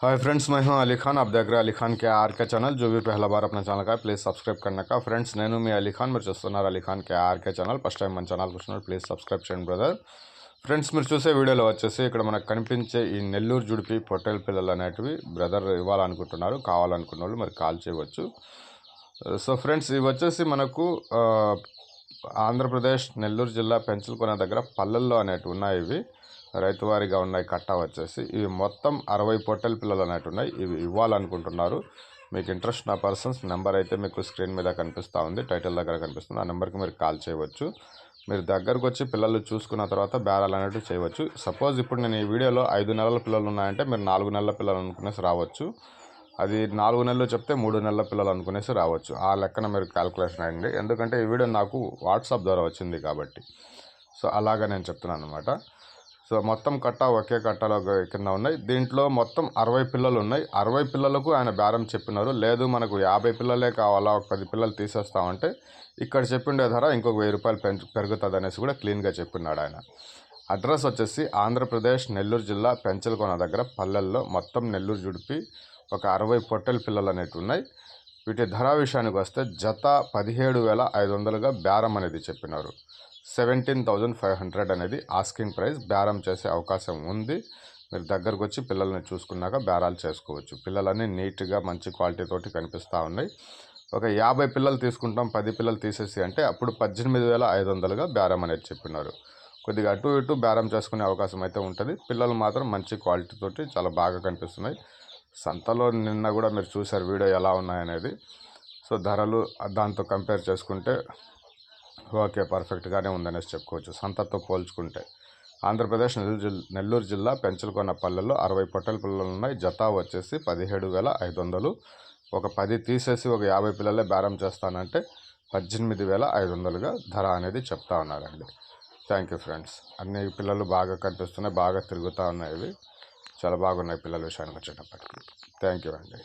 Hi friends मैं हूं अली खान आप देख रहे हैं अली खान के आर के चैनल जो भी पहला बार अपना ఛానల్ का ప్లీజ్ సబ్స్క్రైబ్ करने का ఫ్రెండ్స్ నేను మీ అలీ ఖాన్ మీరు చూస్తున్నారు Ali Khan K RK channel first time మన ఛానల్ చూస్తున్నారు ప్లీజ్ సబ్స్క్రైబ్ చేయండి బ్రదర్ ఫ్రెండ్స్ మీరు చూసే వీడియోలో వచ్చేసి ఇక్కడ మనకు కనిపించే ఈ నెల్లూరు జుడిపి పొట్టేల పిల్లలు అనేటివి బ్రదర్ ఇవ్వాలనుకుంటున్నారు కావాలనుకున్న వాళ్ళు మరి కాల్ చేయవచ్చు సో ఫ్రెండ్స్ ఇవి వచ్చేసి మనకు ఆ, ఆంధ్రప్రదేశ్ నెల్లూరు జిల్లా పెంచలకొన దగ్గర పల్లెల్లో అనేటివి ఉన్నాయి ఇవి రైతువారిగా ఉన్నాయి కట్ట వచ్చేసి ఇవి మొత్తం అరవై పొట్టెల పిల్లలు అనేటివి ఉన్నాయి ఇవి ఇవ్వాలనుకుంటున్నారు. మీకు ఇంట్రెస్ట్ ఉన్న పర్సన్స్ నెంబర్ అయితే మీకు స్క్రీన్ మీద కనిపిస్తూ ఉంది. టైటిల్ దగ్గర కనిపిస్తుంది. ఆ నెంబర్కి మీరు కాల్ చేయవచ్చు. మీరు దగ్గరకు వచ్చి పిల్లలు చూసుకున్న తర్వాత బేరాలు అనేవి చేయవచ్చు. సపోజ్ ఇప్పుడు నేను ఈ వీడియోలో ఐదు నెలల పిల్లలు ఉన్నాయంటే మీరు నాలుగు నెలల పిల్లలు అనుకునేసి రావచ్చు. అది నాలుగు నెలలు చెప్తే మూడు నెలల పిల్లలు అనుకునేసి రావచ్చు. ఆ లెక్కన మీరు క్యాల్కులేషన్ అయ్యండి. ఎందుకంటే ఈ వీడియో నాకు వాట్సాప్ ద్వారా వచ్చింది కాబట్టి. సో అలాగా నేను చెప్తున్నాను అనమాట సో మొత్తం కట్ట ఒకే కట్టలో కింద ఉన్నాయి. దీంట్లో మొత్తం అరవై పిల్లలు ఉన్నాయి. అరవై పిల్లలకు ఆయన బేరం చెప్పినారు. లేదు మనకు యాభై పిల్లలే కావాలా? ఒక పది పిల్లలు తీసేస్తామంటే ఇక్కడ చెప్పిండే ధర ఇంకొక వెయ్యి రూపాయలు పెంచు పెరుగుతుంది అనేసి కూడా క్లీన్గా చెప్పినాడు ఆయన. అడ్రస్ వచ్చేసి ఆంధ్రప్రదేశ్ నెల్లూరు జిల్లా పెంచలకోన దగ్గర. పల్లెల్లో మొత్తం నెల్లూరు జుడిపి ఒక అరవై పొట్టెల పిల్లలు అనేవి ఉన్నాయి. వీటి ధర విషయానికి వస్తే జత పదిహేడు వేల ఐదు వందలుగా బేరం అనేది చెప్పినారు. సెవెంటీన్ థౌజండ్ ఫైవ్ హండ్రెడ్ అనేది ఆస్కింగ్ ప్రైస్. బేరం చేసే అవకాశం ఉంది. మీరు దగ్గరకు వచ్చి పిల్లల్ని చూసుకున్నాక బేరాలు చేసుకోవచ్చు. పిల్లలన్నీ నీట్గా మంచి క్వాలిటీ తోటి కనిపిస్తూ ఉన్నాయి. ఒక యాభై పిల్లలు తీసుకుంటాం పది పిల్లలు తీసేసి అంటే అప్పుడు పద్దెనిమిది వేల ఐదు వందలుగా బేరం అనేది చెప్పినారు. కొద్దిగా అటు ఇటు బేరం చేసుకునే అవకాశం అయితే ఉంటుంది. పిల్లలు మాత్రం మంచి క్వాలిటీ తోటి చాలా బాగా కనిపిస్తున్నాయి. సంతలో నిన్న కూడా మీరు చూసారు వీడియో ఎలా ఉన్నాయనేది. సో ధరలు దాంతో కంపేర్ చేసుకుంటే ఓకే పర్ఫెక్ట్గానే ఉందనేసి చెప్పుకోవచ్చు. సంతతో పోల్చుకుంటే ఆంధ్రప్రదేశ్ నెల్లూరు జిల్లా నెల్లూరు జిల్లా పెంచలకొన్న పల్లెల్లో అరవై పొట్టెల పిల్లలు ఉన్నాయి. జత వచ్చేసి పదిహేడు వేల ఐదు వందలు. ఒక పది తీసేసి ఒక యాభై పిల్లలే బేరం చేస్తానంటే పద్దెనిమిది వేల ఐదు వందలుగా ధర అనేది చెప్తా ఉన్నారండి. థ్యాంక్ యూ ఫ్రెండ్స్ అన్ని పిల్లలు బాగా కనిపిస్తున్నాయి బాగా తిరుగుతూ ఉన్నాయి ఇవి. చాలా బాగున్నాయి పిల్లల విషయానికి వచ్చేటప్పటికి. థ్యాంక్ యూ అండి.